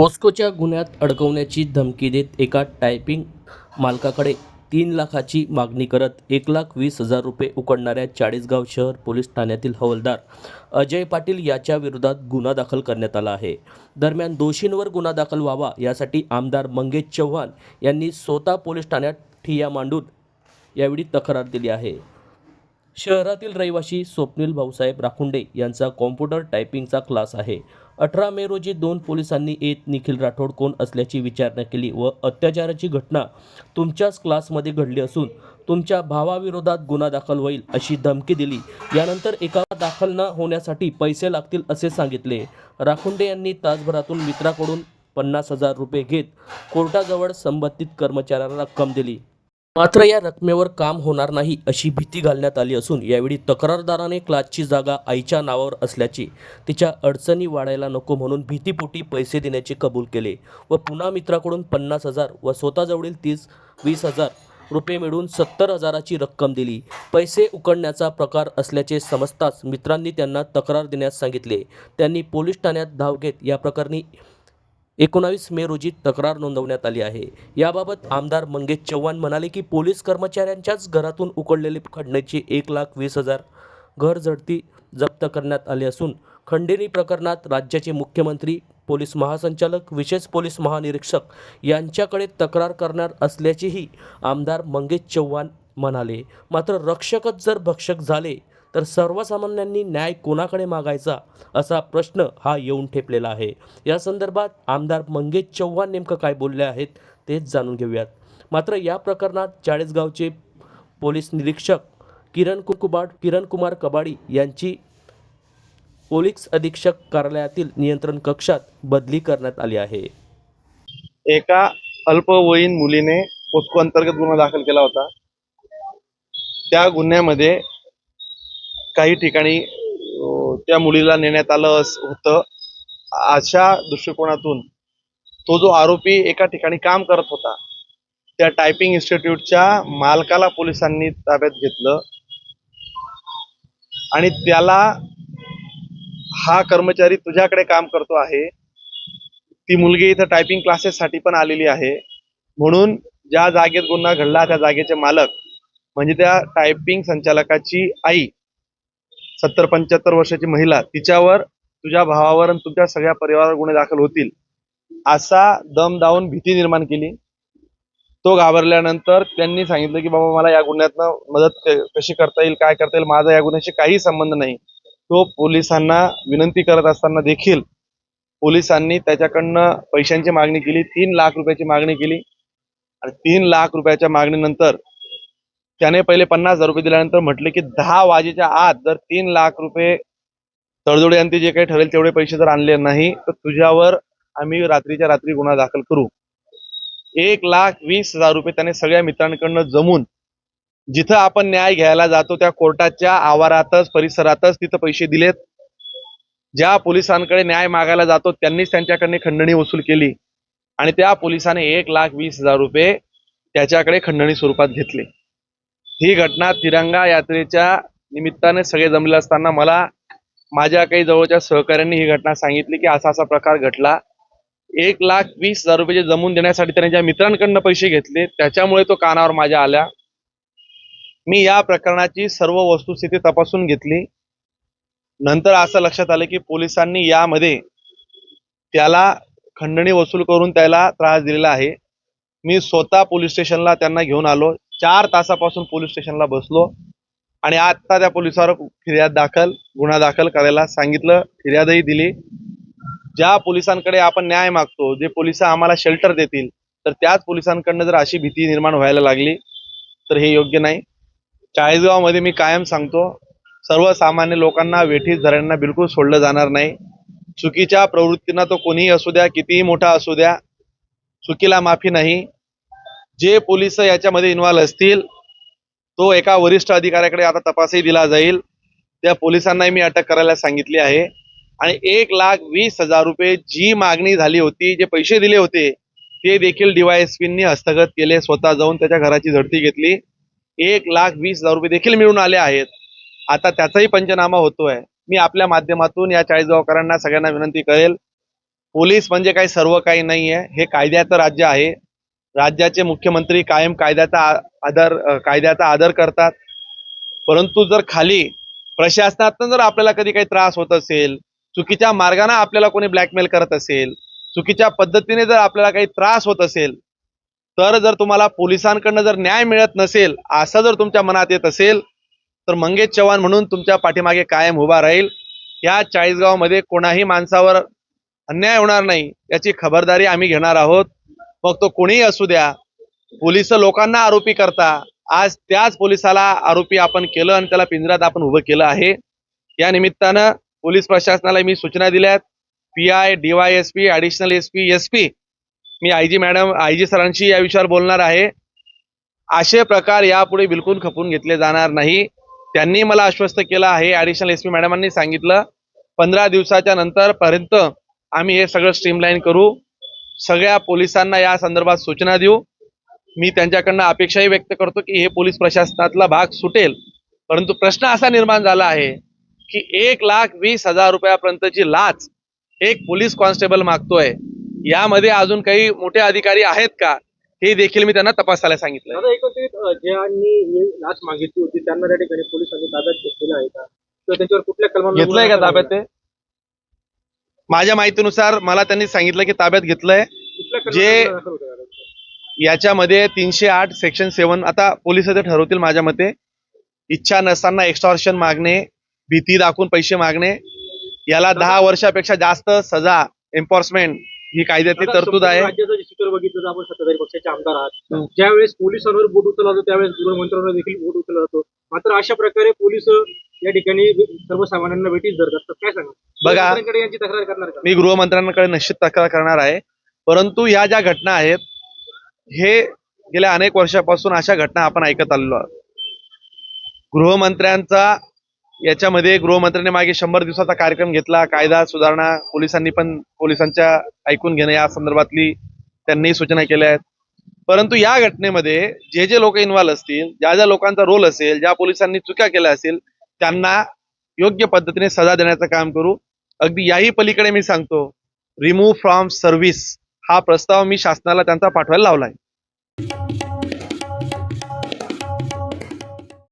पॉस्कोच्या गुन्ह्यात अडकवण्याची धमकी देत एका टायपिंग मालकाकडे तीन लाखाची मागणी करत एक लाख वीस हजार रुपये उकडणाऱ्या चाळीसगाव शहर पोलीस ठाण्यातील हवालदार अजय पाटील याच्या विरोधात गुन्हा दाखल करण्यात आला आहे. दरम्यान दोषींवर गुन्हा दाखल व्हावा यासाठी आमदार मंगेश चव्हाण यांनी स्वतः पोलीस ठाण्यात ठिय्या मांडून यावेळी तक्रार दिली आहे. शहरातील रहिवासी स्वप्नील भाऊसाहेब राखुंडे यांचा कॉम्प्युटर टायपिंगचा क्लास आहे. अठरा मे रोजी दोन पोलिसांनी येत निखिल राठोड कोण असल्याची विचारणा केली व अत्याचाराची घटना तुमच्याच क्लासमध्ये घडली असून तुमच्या भावाविरोधात गुन्हा दाखल होईल अशी धमकी दिली. यानंतर एका दाखल न होण्यासाठी पैसे लागतील असे सांगितले. राखुंडे यांनी तासभरातून मित्राकडून पन्नास हजार रुपये घेत कोर्टाजवळ संबंधित कर्मचाऱ्याला रक्कम दिली. मात्र या रकमेवर काम होणार नाही अशी भीती घालण्यात आली असून यावेळी तक्रारदाराने क्लासची जागा आईच्या नावावर असल्याची तिच्या अडचणी वाढायला नको म्हणून भीतीपोटी पैसे देण्याचे कबूल केले व पुन्हा मित्राकडून पन्नास हजार व स्वतःजवळील तीस वीस हजार रुपये मिळून सत्तर हजाराची रक्कम दिली. पैसे उकडण्याचा प्रकार असल्याचे समजताच मित्रांनी त्यांना तक्रार देण्यास सांगितले. त्यांनी पोलीस ठाण्यात धाव घेत या प्रकरणी एकोणावीस मे रोजी तक्रार नोंदवण्यात आली आहे. याबाबत आमदार मंगेश चव्हाण म्हणाले की पोलीस कर्मचाऱ्यांच्याच घरातून उकडलेले खंडणीचे एक लाख वीस हजार घर झडती जप्त करण्यात आले असून खंडणी प्रकरणात राज्याचे मुख्यमंत्री पोलीस महासंचालक विशेष पोलीस महानिरीक्षक यांच्याकडे तक्रार करणार असल्याचेही आमदार मंगेश चव्हाण म्हणाले. मात्र रक्षकच जर भक्षक झाले तर सर्वसामान्यांनी न्याय कोणाकडे मागायचा असा प्रश्न हा येऊन ठेपलेला आहे. या संदर्भात आमदार मंगेश चव्हाण नेमकं काय बोलले आहेत तेच जाणून घेऊयात. मात्र या प्रकरणात चाळीसगावचे पोलीस निरीक्षक किरण कुकुबाड किरण कुमार कबाडी यांची पोलीस अधीक्षक कार्यालयातील नियंत्रण कक्षात बदली करण्यात आली आहे. एका अल्पवयीन मुलीने पोस्को अंतर्गत गुन्हा दाखल केला होता. त्या गुन्ह्यामध्ये काही ठिकाणी त्या मुलीला नेण्यात आलं होतं. अशा दृष्टिकोनातून तो जो आरोपी एका ठिकाणी काम करत होता त्या टायपिंग इन्स्टिट्यूटच्या मालकाला पोलिसांनी ताब्यात घेतलं आणि त्याला हा कर्मचारी तुझ्याकडे काम करतो आहे. ती मुलगी इथं टायपिंग क्लासेससाठी पण आलेली आहे. म्हणून ज्या जागेत गुन्हा घडला त्या जागेचे मालक म्हणजे त्या टायपिंग संचालकाची आई सत्तर पंच्याहत्तर वर्षाची महिला तिच्यावर तुझ्या भावावर आणि तुमच्या सगळ्या परिवारावर गुन्हे दाखल होतील असा दम दावून भीती निर्माण केली. तो घाबरल्यानंतर त्यांनी सांगितलं की बाबा मला या गुन्ह्यातनं मदत कशी करता येईल काय करता येईल माझा या गुन्ह्याशी काही संबंध नाही. तो पोलिसांना विनंती करत असताना देखील पोलिसांनी त्याच्याकडनं पैशांची मागणी केली तीन लाख रुपयाची मागणी केली. आणि तीन लाख रुपयाच्या मागणीनंतर त्याने पहिले पन्नास हजार रुपये दिल्यानंतर म्हटले की दहा वाजेच्या आत जर तीन लाख रुपये तडजोडी आणि जे काही ठरेल तेवढे पैसे जर आणले नाही तर तुझ्यावर आम्ही रात्रीच्या रात्री गुन्हा दाखल करू. एक लाख वीस हजार रुपये त्याने सगळ्या मित्रांकडनं जमून जिथं आपण न्याय घ्यायला जातो त्या कोर्टाच्या आवारातच परिसरातच तिथं पैसे दिलेत. ज्या पोलिसांकडे न्याय मागायला जातो त्यांनीच त्यांच्याकडे खंडणी वसूल केली आणि त्या पोलिसाने एक लाख वीस हजार रुपये त्याच्याकडे खंडणी स्वरूपात घेतले. ही घटना तिरंगा यात्रेच्या निमित्ताने सगळे जमले असताना मला माझ्या काही जवळच्या सहकाऱ्यांनी ही घटना सांगितली की असा असा प्रकार घडला. एक लाख वीस हजार रुपये जमून देण्यासाठी त्याने ज्या मित्रांकडनं पैसे घेतले त्याच्यामुळे तो कानावर माझ्या आल्या. मी या प्रकरणाची सर्व वस्तुस्थिती तपासून घेतली. नंतर असं लक्षात आलं की पोलिसांनी यामध्ये त्याला खंडणी वसूल करून त्याला त्रास दिलेला आहे. मी स्वतः पोलीस स्टेशनला त्यांना घेऊन आलो. चार तासापासून पोलीस स्टेशनला बसलो आणि आता त्या पोलिसावर फिर्याद दाखल गुन्हा दाखल करायला सांगितलं फिर्यादही दिली. ज्या पोलिसांकडे आपण न्याय मागतो जे पोलीस आम्हाला शेल्टर देतील तर त्याच पोलिसांकडनं जर अशी भीती निर्माण व्हायला लागली तर हे योग्य नाही. चाळीसगावमध्ये मी कायम सांगतो सर्वसामान्य लोकांना वेठीस धरांना बिलकुल सोडलं जाणार नाही. चुकीच्या प्रवृत्तींना तो कोणीही असू द्या कितीही मोठा असू द्या चुकीला माफी नाही. जे पोलीस याच्यामध्ये इन्व्हॉल्व असतील तो एका वरिष्ठ अधिकाऱ्याकडे आता तपासही दिला जाईल. त्या पोलिसांनाही मी अटक करायला सांगितली आहे. आणि एक लाख वीस हजार रुपये जी मागणी झाली होती जे पैसे दिले होते ते देखील डीवायएसपींनी हस्तगत केले स्वतः जाऊन त्याच्या घराची झडती घेतली. एक लाख वीस हजार रुपये देखील मिळून आले आहेत. आता त्याचाही पंचनामा होतोय. मी आपल्या माध्यमातून या चाळीसगावकरांना सगळ्यांना विनंती करेल पोलीस म्हणजे काही सर्व काही नाही आहे हे कायद्याचं राज्य आहे. राज्याचे मुख्यमंत्री कायम कायद्याचा आदर कायद्याचा आदर करतात. परंतु जर खाली प्रशासनातून जर आपल्याला कधी काही त्रास होत असेल चुकीच्या मार्गाने आपल्याला कोणी ब्लॅकमेल करत असेल चुकीच्या पद्धतीने जर आपल्याला काही त्रास होत असेल तर जर तुम्हाला पोलिसांकडनं जर न्याय मिळत नसेल असं जर तुमच्या मनात येत असेल तर मंगेश चव्हाण म्हणून तुमच्या पाठीमागे कायम उभा राहील. या चाळीसगावमध्ये कोणाही माणसावर अन्याय होणार नाही याची खबरदारी आम्ही घेणार आहोत. मग तो कोणीही असू द्या पोलीस लोकांना आरोपी करता आज त्याच पोलिसाला आरोपी आपण केलं आणि त्याला पिंजऱ्यात आपण उभं केलं आहे. या निमित्तानं पोलीस प्रशासनाला मी सूचना दिल्यात. P I DY S P additional S P S P me I G madam I G सरांशी या विषयावर बोलणार आहे. असे प्रकार यापुढे बिलकुल खपून घेतले जाणार नाही. त्यांनी मला आश्वस्त केलं आहे ॲडिशनल एस पी मॅडमांनी सांगितलं. पंधरा दिवसाच्या नंतर पर्यंत आम्ही हे सगळं स्ट्रीमलाईन करू. सगळ्या पोलिसांना या संदर्भात सूचना देऊ. मी त्यांच्याकडनं अपेक्षाही व्यक्त करतो की हे पोलीस प्रशासनातला भाग सुटेल. परंतु प्रश्न असा निर्माण झाला आहे की एक लाख वीस हजार रुपयापर्यंतची लाच एक पोलीस कॉन्स्टेबल मागतोय. यामध्ये अजून काही मोठे अधिकारी आहेत का? हे देखील मी त्यांना तपासायला सांगितलं ज्यांनी ही लाच मागितली होती त्यांना त्या ठिकाणी पोलिसांनी ताब्यात घेतलेलं आहे का? किंवा त्यांच्यावर कुठल्या कलमा घेतलंय का ताब्यात ते? माझ्या माहितीनुसार मला त्यांनी सांगितलं की ताब्यात घेतलंय. जे- याच्यामध्ये तीनशे आठ सेक्शन सेवन आता पोलीस ते ठरवतील माझ्या मते. इच्छा नसताना एक्स्टॉर्शन मागणे भीती दाखवून पैसे मागणे. याला दहा वर्षापेक्षा जास्त सजा एन्फोर्समेंट ही कायद्यातली तरतूद आहे. बघितलं तर आपण सत्ताधारी पक्षाचे आमदार आहात. ज्यावेळेस पोलिसांवर बोट उचलला जातो त्यावेळेस गृहमंत्र्यांवर देखील बोट उचलला जातो. मात्र अशा प्रकारे पोलीस या ठिकाणी सर्वसामान्यांना भेटीच धरतात काय सांगा बघा. गृहमंत्र्यांकडे यांची तक्रार करणार का? मी गृहमंत्र्यांकडे निश्चित तक्रार करणार आहे. परंतु ह्या ज्या घटना आहेत हे गेल्या अनेक वर्षापासून अशा घटना आपण ऐकत आलेलो आहोत. गृहमंत्र्यांचा याच्यामध्ये गृहमंत्र्यांनी मागे शंभर दिवसाचा कार्यक्रम घेतला कायदा सुधारणा पोलिसांनी पण पोलिसांच्या ऐकून घेणं या संदर्भातली त्यांनी सूचना केल्या आहेत. परंतु या घटनेमध्ये जे जे लोक इन्व्हॉल्व असतील ज्या ज्या लोकांचा रोल असेल ज्या पोलिसांनी चुक्या केल्या असेल त्यांना योग्य पद्धतीने सजा देण्याचं काम करू अगदी याही पलीकडे मी सांगतो रिमूव्ह फ्रॉम सर्व्हिस हा प्रस्ताव मी शासनाला त्यांचा पाठवायला लावलाय.